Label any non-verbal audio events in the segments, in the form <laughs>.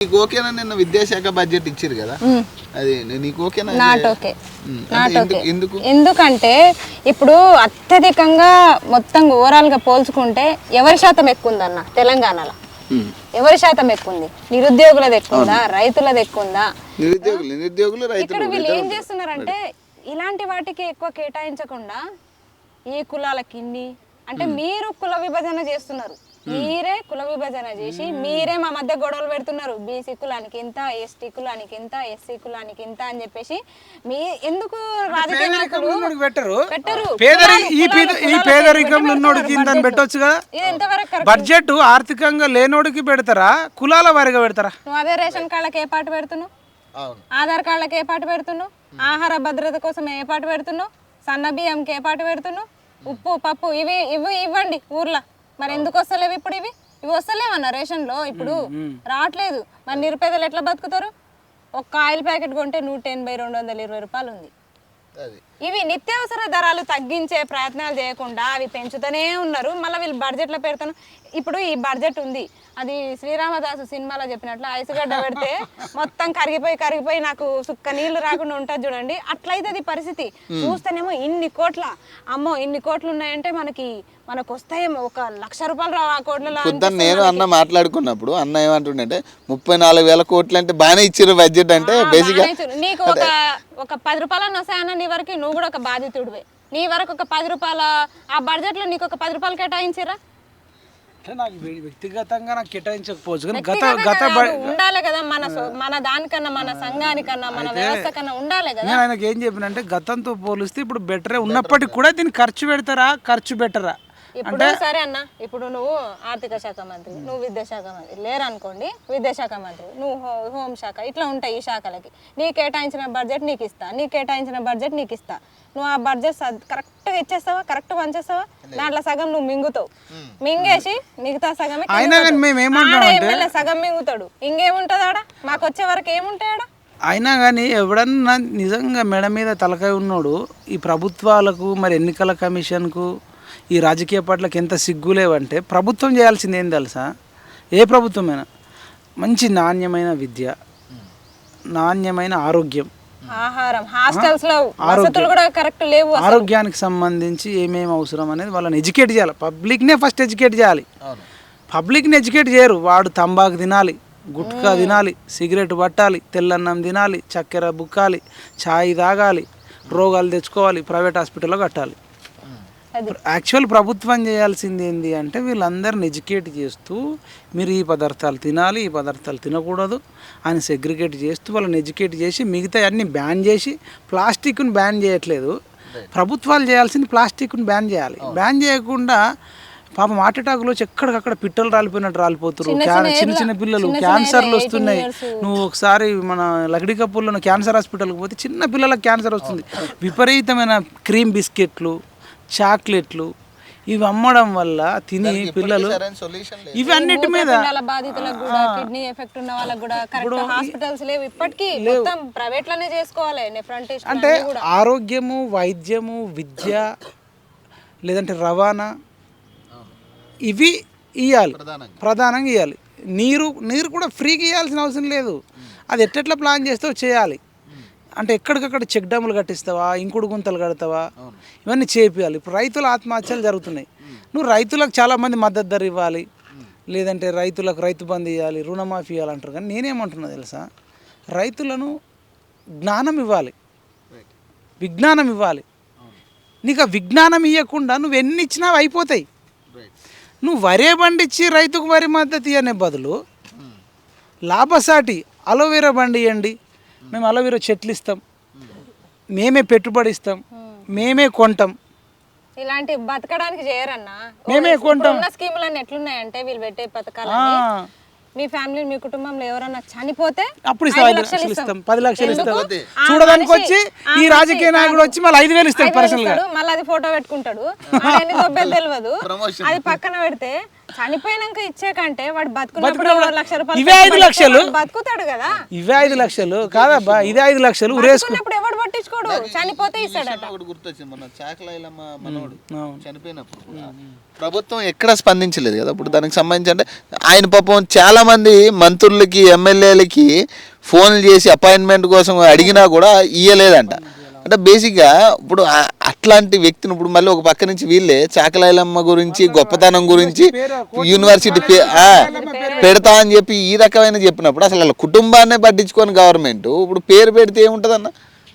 నీకు ఓకేనా నిన్న విద్యాశాఖ బడ్జెట్ ఇచ్చారు కదా? అది నీకు ఓకేనా? నాట్ ఓకే నాట్ ఓకే ఎందుకు ఎందుకు? ఎందుకంటే ఇప్పుడు అత్యధికంగా మొత్తం ఓవరాల్గా పోల్చుకుంటే ఎవరి శాతం ఎక్కువ ఉందన్న తెలంగాణలో. ఎవరి శాతం ఎక్కువ ఉంది నిరుద్యోగులది ఎక్కువ ఉందా రైతులది ఎక్కువ ఉందా నిరుద్యోగులు నిరుద్యోగులు ఇక్కడ రైతులు వీళ్ళు ఏం చేస్తున్నారంటే ఇలాంటి వాటికి ఎక్కువ కేటాయించకుండా ఈ కులాలకి ఇన్ని? అంటే మీరు కుల విభజన చేస్తున్నారు. మీరే కుల విభజన చేసి మీరే మా మధ్య గొడవలు పెడుతున్నారు. బీసీ కులానికి ఇంత ఎస్టీ కులానికి ఇంత ఎస్సీ కులానికి ఇంత అని చెప్పేసి మీ ఎందుకు రాజకీయ నాయకులు పెట్టరు. ఈ ఈ ఉన్నోడికి? బడ్జెట్. ఆర్థికంగా లేనోడికి పెడతారా? కులాల వారిగా పెడతారా? నువ్వు అదే రేషన్ కార్డులకు ఏ పాట పెడుతున్నావు? ఆధార్ కార్డులకు ఏ పాట పెడుతున్నావు? ఆహార భద్రత కోసం ఏ పాట పెడుతున్నావు? సన్న బియ్యంకి ఏ పాట పెడుతున్నావు? ఉప్పు పప్పు ఇవి ఇవి ఇవ్వండి ఊర్లో. మరి ఎందుకు వస్తలేవు ఇప్పుడు ఇవి? ఇవి వస్తలేవన్న రేషన్లో? ఇప్పుడు రావట్లేదు. మరి నిరుపేదలు ఎట్లా బతుకుతారు? ఒక్క ఆయిల్ ప్యాకెట్ కొంటే నూట ఎనభై రెండు వందల ఇరవై రూపాయలు ఉంది. ఇవి నిత్యావసర ధరలు తగ్గించే ప్రయత్నాలు చేయకుండా అవి పెంచుతూనే ఉన్నారు. మళ్ళీ వీళ్ళు బడ్జెట్లో పెడతాను ఇప్పుడు ఈ బడ్జెట్ ఉంది. అది శ్రీరామదాసు సినిమాలో చెప్పినట్లు ఐసుగడ్డ పెడితే <laughs> మొత్తం కరిగిపోయి కరిగిపోయి నాకు సుక్క నీళ్ళు రాకుండా ఉంటుంది చూడండి. అట్లయితే పరిస్థితి. చూస్తేనేమో ఇన్ని కోట్ల. అమ్మో ఇన్ని కోట్లు ఉన్నాయంటే మనకి మనకు వస్తాయేమో ఒక లక్ష రూపాయలు రావు ఆ పొద్దున్న నేను అన్న మాట్లాడుకున్నప్పుడు అన్న ఏమంటుండే ముప్పై నాలుగు వేల కోట్లు అంటే బాగానే ఇచ్చారు బడ్జెట్ అంటే చూ- నీకు ఒక ఒక పది రూపాయలు వస్తాయన్న నీ వరకు నువ్వు కూడా ఒక బాధితుడివే. నీ వరకు ఒక పది రూపాయల ఆ బడ్జెట్లో నీకు ఒక పది రూపాయలు కేటాయించిరా అంటే నాకు వ్యక్తిగతంగా నాకు కేటాయించకపోవచ్చు కానీ గత గత ఉండాలి కదా మన మన దానికన్నా మన సంఘానికన్నా మన వ్యవస్థ కన్నా ఉండాలి కదా. నేను ఆయనకి ఏం చెప్పినంటే గతంతో పోలిస్తే ఇప్పుడు బెటరే ఉన్నప్పటికీ కూడా దీన్ని ఖర్చు పెడతారా? ఖర్చు పెట్టరా? ఇప్పుడు సరే అన్న ఇప్పుడు నువ్వు ఆర్థిక శాఖ మంత్రి నువ్వు విద్యాశాఖ మంత్రి. లేరనుకోండి విద్యాశాఖ మంత్రి నువ్వు హో- హోం శాఖ ఇట్లా ఉంటాయి ఈ శాఖలకి. నీ కేటాయించిన బడ్జెట్ నీకు ఇస్తా నీ కేటాయించిన బడ్జెట్ నీకు ఇస్తా నువ్వు ఆ బడ్జెట్ కరెక్ట్గా ఇచ్చేస్తావా కరెక్ట్ పంచేస్తావా దాంట్లో సగం నువ్వు మింగుతావు. మింగేసి మిగతా సగమే కింద అయినా కానీ పెడతావు. మేము ఏమంటున్నాం ఆడ అంటే- ఎమ్మెల్యే సగం మింగుతాడు. ఇంకేముంటుంది ఆడ? మాకు వచ్చే వరకు ఏముంటాయి ఆడ? అయినా కానీ ఎవడన్నా నిజంగా మెడ మీద తలకాయ ఉన్నోడు ఈ ప్రభుత్వాలకు మరి ఎన్నికల కమిషన్కు ఈ రాజకీయ పార్టీలకు ఎంత సిగ్గు లేవంటే ప్రభుత్వం చేయాల్సింది ఏం తెలుసా? ఏ ప్రభుత్వమైనా. మంచి నాణ్యమైన విద్య నాణ్యమైన ఆరోగ్యం. ఆహారం హాస్టల్స్లో వసతులు కూడా కరెక్ట్ లేవు ఆరోగ్యానికి సంబంధించి ఏమేమి అవసరం అనేది వాళ్ళని ఎడ్యుకేట్ చేయాలి. పబ్లిక్నే ఫస్ట్ ఎడ్యుకేట్ చేయాలి. అవును. పబ్లిక్ని ఎడ్యుకేట్ చేయరు. వాడు తంబాకు తినాలి గుట్కా తినాలి సిగరెట్ పట్టాలి తెల్లన్నం తినాలి చక్కెర బుక్కాలి ఛాయ్ తాగాలి రోగాలు తెచ్చుకోవాలి ప్రైవేట్ హాస్పిటల్లో కట్టాలి. యాక్చువల్ ప్రభుత్వం చేయాల్సింది ఏంటి అంటే వీళ్ళందరిని ఎడ్యుకేట్ చేస్తూ మీరు ఈ పదార్థాలు తినాలి ఈ పదార్థాలు తినకూడదు అని సెగ్రిగేట్ చేస్తూ వాళ్ళని ఎడ్యుకేట్ చేసి మిగతా అన్ని బ్యాన్ చేసి ప్లాస్టిక్ని బ్యాన్ చేయట్లేదు. ప్రభుత్వాలు చేయాల్సింది ప్లాస్టిక్ని బ్యాన్ చేయాలి. బ్యాన్ చేయకుండా పాపం హార్ట్ అటాక్లో వచ్చి ఎక్కడికక్కడ పిట్టలు రాలిపోయినట్టు రాలిపోతున్నారు క్యాన్- చిన్న చిన్న పిల్లలు క్యాన్సర్లు వస్తున్నాయి. నువ్వు ఒకసారి మన లగడి కప్పుల్లో క్యాన్సర్ హాస్పిటల్కి పోతే చిన్న పిల్లలకు క్యాన్సర్ వస్తుంది. విపరీతమైన క్రీమ్ బిస్కెట్లు చాక్లెట్లు ఇవి అమ్మడం వల్ల తిని పిల్లలు సరైన సొల్యూషన్ లేదు. ఇవి అన్నిటి మీద బాధితులకు కూడా కిడ్నీ ఎఫెక్ట్ ఉన్న వాళ్ళకి కూడా కరెక్ట్ హాస్పిటల్స్ లేవు. ఇప్పటికీ మొత్తం ప్రైవేట్లోనే చేసుకోవాలి నెఫ్రంటిస్ట్ అంటే ఆరోగ్యము వైద్యము విద్య లేదంటే రవాణా ఇవి ఇవ్వాలి ప్రధానంగా. ఇవ్వాలి నీరు నీరు కూడా ఫ్రీగా ఇవ్వాల్సిన అవసరం లేదు. అది ఎట్టెట్లా ప్లాన్ చేస్తావు చేయాలి. అంటే ఎక్కడికక్కడ చెక్ డ్యాములు కట్టిస్తావా ఇంకుడు గుంతలు కడతావా? ఇవన్నీ చేపియాలి. ఇప్పుడు రైతుల ఆత్మహత్యలు జరుగుతున్నాయి. నువ్వు రైతులకు చాలామంది మద్దతు ధర ఇవ్వాలి. లేదంటే రైతులకు రైతు బంద్ ఇవ్వాలి రుణమాఫీ ఇవ్వాలంటారు. కానీ నేనేమంటున్నా తెలుసా? రైతులను జ్ఞానం ఇవ్వాలి. విజ్ఞానం ఇవ్వాలి. నీకు ఆ విజ్ఞానం ఇవ్వకుండా నువ్వు ఎన్ని ఇచ్చినా అయిపోతాయి. నువ్వు వరే బండిచ్చి రైతుకు వరి మద్దతు ఇవ్వనే బదులు లాభసాటి అలోవెరా బండి ఇవ్వండి మేము అలోవెరా చెట్లు ఇస్తాం. మేమే పెట్టుబడి ఇస్తాం. మేమే కొంటాం. ఇలాంటి బతకడానికి చేయరన్నా? మేమే కొంటాం. ఉన్న స్కీములన్నీ ఎట్లున్నాయంటే వీళ్ళు పెట్టే ఆ, పథకాలన్నీ మీ ఫ్యామిలీ మీ కుటుంబంలో ఎవరన్నా చనిపోతే అప్పుడు ఇస్తాం లక్షలు పది లక్షలు ఇస్తాం. చూడడానికి వచ్చి ఈ రాజకీయ నాయకుడు వచ్చి మళ్ళీ ఐదు వేలు ఇస్తాడు పర్సనల్గా మళ్ళీ అది ఫోటో పెట్టుకుంటాడు. <laughs> తెలియదు. అది పక్కన పెడితే చనిపోయినాక ఇచ్చే కంటే వాడు బతుకున్నప్పుడు లక్ష రూపాయలు ఇవే ఐదు లక్షలు? బతుకుతాడు కదా. ఇవే ఐదు లక్షలు. కాదబ్బా ఇదే ఐదు లక్షలు. ఉరేసుకు బతుకున్నప్పుడు ఎవడు పట్టి పట్టించుకోడు చనిపోతే ఇస్తాడట. ఒకటి గుర్తొచ్చింది మన చాకలాయిలమ్మ మనోడు. చనిపోయినప్పుడు ప్రభుత్వం ఎక్కడ స్పందించలేదు కదా. ఇప్పుడు దానికి సంబంధించి అంటే ఆయన పాపం చాలా మంది మంత్రులకి ఎమ్మెల్యేలకి ఫోన్లు చేసి అపాయింట్మెంట్ కోసం అడిగినా కూడా ఇయ్యలేదంట. అంటే బేసిక్గా ఇప్పుడు అట్లాంటి వ్యక్తిని ఇప్పుడు మళ్ళీ ఒక పక్క నుంచి వీళ్ళే చాకలాయిలమ్మ గురించి గొప్పతనం గురించి యూనివర్సిటీ పెడతా అని చెప్పి ఈ రకమైన చెప్పినప్పుడు అసలు వాళ్ళ కుటుంబాన్నే పట్టించుకొని గవర్నమెంట్. ఇప్పుడు పేరు పెడితే ఏముంటుందన్న?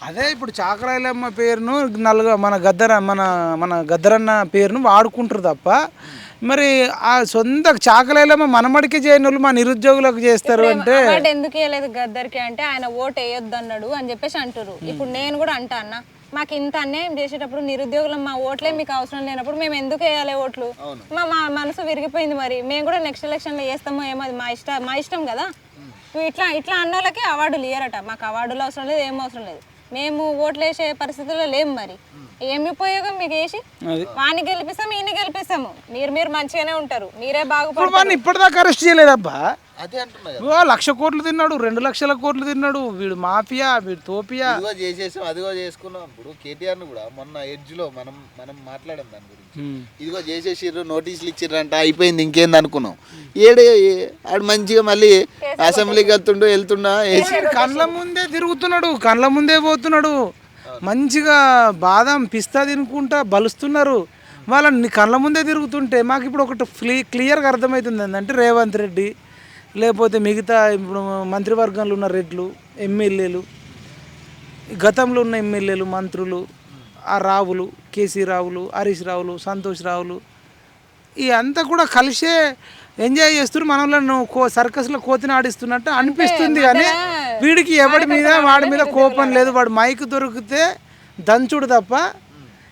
అదే ఇప్పుడు చాకరాయలమ్మ పేరును నలుగు మన గద్దర మన మన గద్దరన్న పేరును వాడుకుంటారు తప్ప మరి ఆ సొంత చాకరాయలమ్మ మనమడికి చేయని వాళ్ళు మా నిరుద్యోగులకు చేస్తారు అంటే ఎందుకు ఇవ్వలేదు గద్దరికి అంటే ఆయన ఓటు వేయొద్దు అన్నాడు అని చెప్పేసి అంటారు ఇప్పుడు నేను కూడా అంటా అన్న మాకు ఇంత అన్యాయం చేసేటప్పుడు నిరుద్యోగులం మా ఓట్లే మీకు అవసరం లేనప్పుడు మేము ఎందుకు వేయాలి ఓట్లు? మా మా మనసు విరిగిపోయింది మరి. మేము కూడా నెక్స్ట్ ఎలక్షన్లో వేస్తామో ఏమో అది మా ఇష్టం మా ఇష్టం కదా. ఇట్లా ఇట్లా అన్న వాళ్ళకి అవార్డులు ఇయ్యరట. మాకు అవార్డులు అవసరం లేదు ఏం అవసరం లేదు. మేము ఓట్లు వేసే పరిస్థితుల్లో లేము మరి. ఏమి ఉపయోగం మీకు వేసి వాడిని గెలిపిస్తాం ఈయన గెలిపిస్తాము. మీరు మీరు మంచిగానే ఉంటారు. మీరే బాగుపడతారు. ఇప్పటిదాకా అరెస్ట్ చేయలేదబ్బా. అదే అంటున్నా కదా. ఓ లక్ష కోట్లు తిన్నాడు రెండు లక్షల కోట్లు తిన్నాడు. వీడు మాఫియా వీడు తోపియా. ఇదిగో చేసేసాం అదిగో చేసుకున్నాం. ఇప్పుడు కేటీఆర్ను కూడా మొన్న ఎడ్జ్లో మనం మనం మాట్లాడాం దాని గురించి. ఇదిగో చేసేసిర్రు నోటీసులు ఇచ్చిర్రంట అయిపోయింది ఇంకేంది అనుకున్నాం. ఏడే ఆడు మంచిగా మళ్ళీ అసెంబ్లీకి వెళ్తుండో వెళ్తున్నా కండ్ల ముందే తిరుగుతున్నాడు కండ్ల ముందే పోతున్నాడు. మంచిగా బాదం పిస్తా తినుకుంటా బలుస్తున్నారు. వాళ్ళని కళ్ళ ముందే తిరుగుతుంటే మాకు ఇప్పుడు ఒకటి క్లీ క్లియర్గా అర్థమవుతుంది ఏంటంటే రేవంత్ రెడ్డి. లేకపోతే మిగతా ఇప్పుడు మంత్రివర్గంలో ఉన్న రెడ్లు ఎమ్మెల్యేలు గతంలో ఉన్న ఎమ్మెల్యేలు మంత్రులు ఆ రావులు కేసీ రావులు హరీష్ రావులు సంతోష్ రావులు ఈ అంతా కూడా కలిసే ఎంజాయ్ చేస్తున్నారు. మన వాళ్ళను కో సర్కస్లో కోతిని ఆడిస్తున్నట్టు అనిపిస్తుంది కానీ వీడికి ఎవడి మీద వాడి మీద కోపం లేదు. వాడు మైక్ దొరికితే దంచుడు తప్ప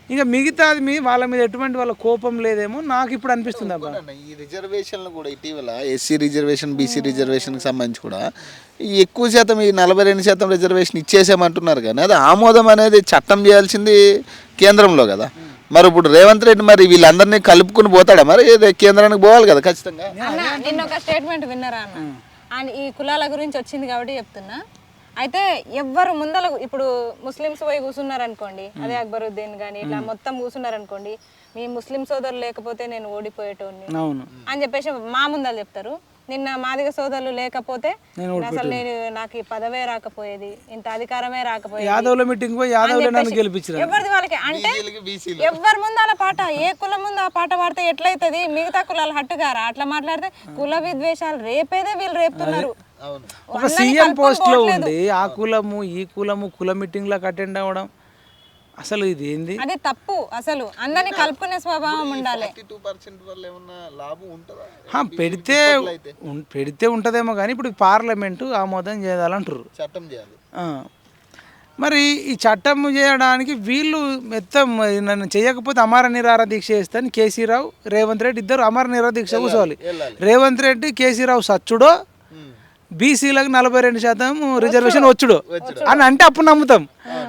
ఇంకా మిగతాది మీ వాళ్ళ మీద ఎటువంటి వాళ్ళ కోపం లేదేమో నాకు ఇప్పుడు అనిపిస్తుంది అబ్బా. ఈ రిజర్వేషన్లు కూడా ఇటీవల ఎస్సీ రిజర్వేషన్ బీసీ రిజర్వేషన్కి సంబంధించి కూడా ఈ ఎక్కువ శాతం ఈ నలభై రెండు శాతం రిజర్వేషన్ ఇచ్చేసామంటున్నారు కానీ అది ఆమోదం అనేది చట్టం చేయాల్సింది కేంద్రంలో కదా. మరి ఇప్పుడు రేవంత్ రెడ్డి మరి వీళ్ళందరినీ కలుపుకుని పోతాడా? మరి ఏదో కేంద్రానికి పోవాలి కదా ఖచ్చితంగా. అన్న నిన్న ఒక స్టేట్మెంట్ విన్నారా అన్న? అండ్ ఈ కులాల గురించి వచ్చింది కాబట్టి చెప్తున్నా. అయితే ఎవ్వరు ముందల ఇప్పుడు ముస్లిమ్స్ పోయి కూర్చున్నారు అనుకోండి అదే అక్బరుద్దీన్ కానీ ఇట్లా మొత్తం కూర్చున్నారు అనుకోండి మీ ముస్లిం సోదరులు లేకపోతే నేను ఓడిపోయేటోని అవును. అని చెప్పేసి మా ముందర చెప్తారు. నిన్న మాదిగ సోదరులు లేకపోతే అసలు నేను నాకు ఈ పదవే రాకపోయేది ఇంత అధికారమే రాకపోయేది యాదవ్ల మీటింగ్ పోయి యాదవ్లో నన్ను గెలిపించిన ఎవరిది వాళ్ళకి? అంటే ఎవరి ముందు అలా పాట? ఏ కులం ముందు ఆ పాట పాడితే ఎట్లయితది? మిగతా కులాలు హట్టుగారా? అట్లా మాట్లాడితే కుల విద్వేషాలు రేపేదే వీళ్ళు రేపుతున్నారు. ఒక సీఎం పోస్ట్లో ఉండి ఆ కులము ఈ కులము కుల మీటింగ్లకు అటెండ్ అవ్వడం. అసలు ఇది ఏంది అది తప్పు అసలు అందరినీ కలుపుకునే స్వభావం ఉండాలి. ఫిఫ్టీ టూ పర్సెంట్ వల్ల ఏమన్నా లాభం ఉంటుందా? హా, పెడితే ఉం- పెడితే ఉంటుందేమో కానీ ఇప్పుడు పార్లమెంటు ఆమోదం చేయాలంటారు చట్టం చేయాలి. ఆ. మరి ఈ చట్టం చేయడానికి వీళ్ళు మొత్తం నన్ను చేయకపోతే అమర నిరార దీక్ష చేస్తాను. కేసీరావు రేవంత్ రెడ్డి ఇద్దరు అమర నిరార దీక్ష కూర్చోవాలి. రేవంత్ రెడ్డి కేసీరావు సచ్చుడో బీసీలకు నలభై రెండు శాతం రిజర్వేషన్ వచ్చుడు. అని అంటే అప్పుడు నమ్ముతాం.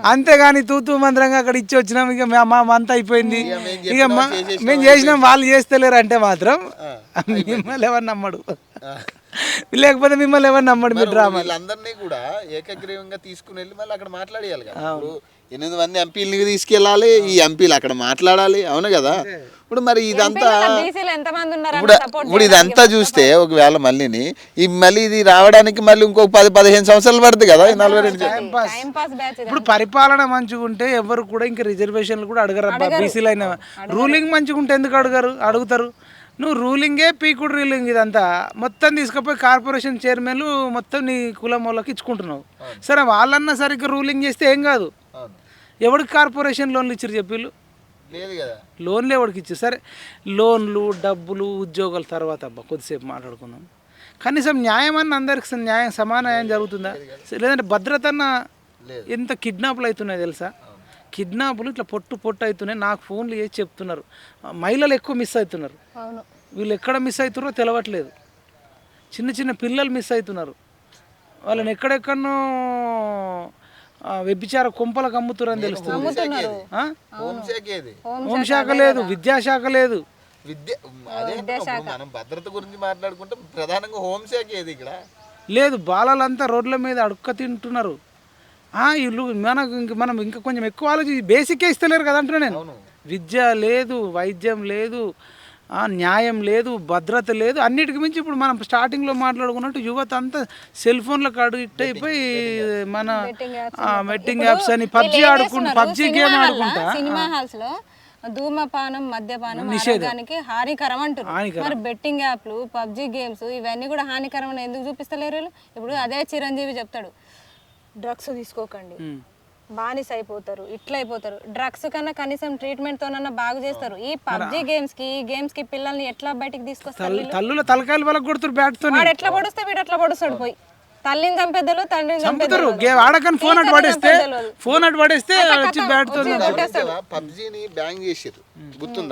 అంతేగాని తూతూ మంత్రంగా అక్కడ ఇచ్చి వచ్చినాం ఇక మా మా మంత అయిపోయింది. ఇక మా- మేము చేసినాం వాళ్ళు చేస్తలేరు అంటే మాత్రం మిమ్మల్ని ఎవరు నమ్మడు. లేకపోతే మిమ్మల్ని ఎవరు నమ్మడు మీరు డ్రామా వీళ్ళందరినీ కూడా ఏకగ్రీవంగా తీసుకుని వెళ్ళి మళ్ళీ అక్కడ మాట్లాడేయాలి కదా. ఎనిమిది మంది ఎంపీలని తీసుకెళ్ళాలి ఈ ఎంపీలు అక్కడ మాట్లాడాలి అవును కదా? ఇప్పుడు మరి ఇదంతా బీసీలు ఎంత మంది ఉన్నారు ఇప్పుడు ఇప్పుడు ఇదంతా చూస్తే ఒకవేళ మళ్ళీని ఈ మళ్ళీ ఇది రావడానికి మళ్ళీ ఇంకొక పది పదిహేను సంవత్సరాలు పడుతుంది కదా నలభై రెండు టైం పాస్ బ్యాచ్ ఇప్పుడు పరిపాలన మంచిగా ఉంటే ఎవరు కూడా ఇంకా రిజర్వేషన్లు కూడా అడగరు. అబ్బా బీసీలు అయినా రూలింగ్ మంచిగా ఉంటే ఎందుకు అడగరు అడుగుతారు? నువ్వు రూలింగే పీకుడు రూలింగ్ ఇదంతా. మొత్తం తీసుకుపోయి కార్పొరేషన్ చైర్మన్లు మొత్తం నీ కులం వాళ్ళకి ఇచ్చుకుంటున్నావు. సరే వాళ్ళన్నా సరిగ్గా రూలింగ్ చేస్తే ఏం కాదు. ఎవరికి కార్పొరేషన్ లోన్లు ఇచ్చారు చెప్పిళ్ళు లేదు కదా. లోన్లు ఎవరికి ఇచ్చారు సరే లోన్లు డబ్బులు ఉద్యోగాల తర్వాత అబ్బా కొద్దిసేపు మాట్లాడుకుందాం. కనీసం న్యాయం అన్న అందరికి న్యాయం సమాన న్యాయం జరుగుతుందా లేదంటే భద్రత అన్న ఎంత కిడ్నాపులు అవుతున్నాయి తెలుసా? కిడ్నాపులు ఇట్లా పొట్టు పొట్టు అవుతున్నాయి నాకు ఫోన్లు చేసి చెప్తున్నారు. మహిళలు ఎక్కువ మిస్ అవుతున్నారు. అవును. వీళ్ళు ఎక్కడ మిస్ అవుతున్నారో తెలవట్లేదు. చిన్న చిన్న పిల్లలు మిస్ అవుతున్నారు. వాళ్ళని ఎక్కడెక్కడనో ఆ, వ్యభిచార కుంపలకు అమ్ముతున్నారని తెలుస్తుంది? హోంశాఖ లేదు విద్యాశాఖ లేదు. విద్య మనం భద్రత గురించి మాట్లాడుకుంటే ప్రధానంగా హోంశాఖ ఏది ఇక్కడ? లేదు బాలలంతా రోడ్ల మీద అడుక్క తింటున్నారు. ఆ, వీళ్ళు మనకు ఇంక మనం ఇంకా కొంచెం ఎక్కువ ఆలోచి బేసిక్కే ఇస్తలేరు కదా అంటున్నా నేను. విద్య లేదు వైద్యం లేదు న్యాయం లేదు భద్రత లేదు అన్నిటికి మించి ఇప్పుడు మనం స్టార్టింగ్లో మాట్లాడుకున్నట్టు యువత అంతా సెల్ ఫోన్లకు అడిక్ట్ అయిపోయి మన బెట్టింగ్ యాప్స్ అని పబ్జి ఆడుకుంటూ పబ్జి గేమ్ ఆడుకుంటా? సినిమా హాల్స్లో ధూమపానం మద్యపానం ఆరోగ్యానికి హానికరం అంటారు. మరి బెట్టింగ్ యాప్లు పబ్జి గేమ్స్ ఇవన్నీ కూడా హానికరం అని ఎందుకు చూపిస్తలేరు? ఇప్పుడు అదే చిరంజీవి చెప్తాడు. డ్రగ్స్ తీసుకోకండి. బానిస అయిపోతారు ఇట్లా అయిపోతారు డ్రగ్స్ కన్నా కనీసం ట్రీట్మెంట్ తోనన్నా బాగు చేస్తారు. ఈ పబ్జి గేమ్స్కి ఈ గేమ్స్కి పిల్లల్ని ఎట్లా బయటికి తీసుకొస్తారు? తల్లుల తలకాయలు వాళ్ళకి కొడుతారు బ్యాట్తో వాడు ఎట్లా పొడుస్తే వీడు ఎట్లా పొడుస్తాడు పోయి. తల్లిని చంపేద్దలు తండ్రిని చంపుతారు. ఆడకని ఫోన్ అటు పడేస్తే. ఫోన్ అటు పడేస్తే వచ్చి బ్యాట్తో కొట్టేస్తాడు. పబ్జీని బ్యాన్ చేసారు గుర్తుందా?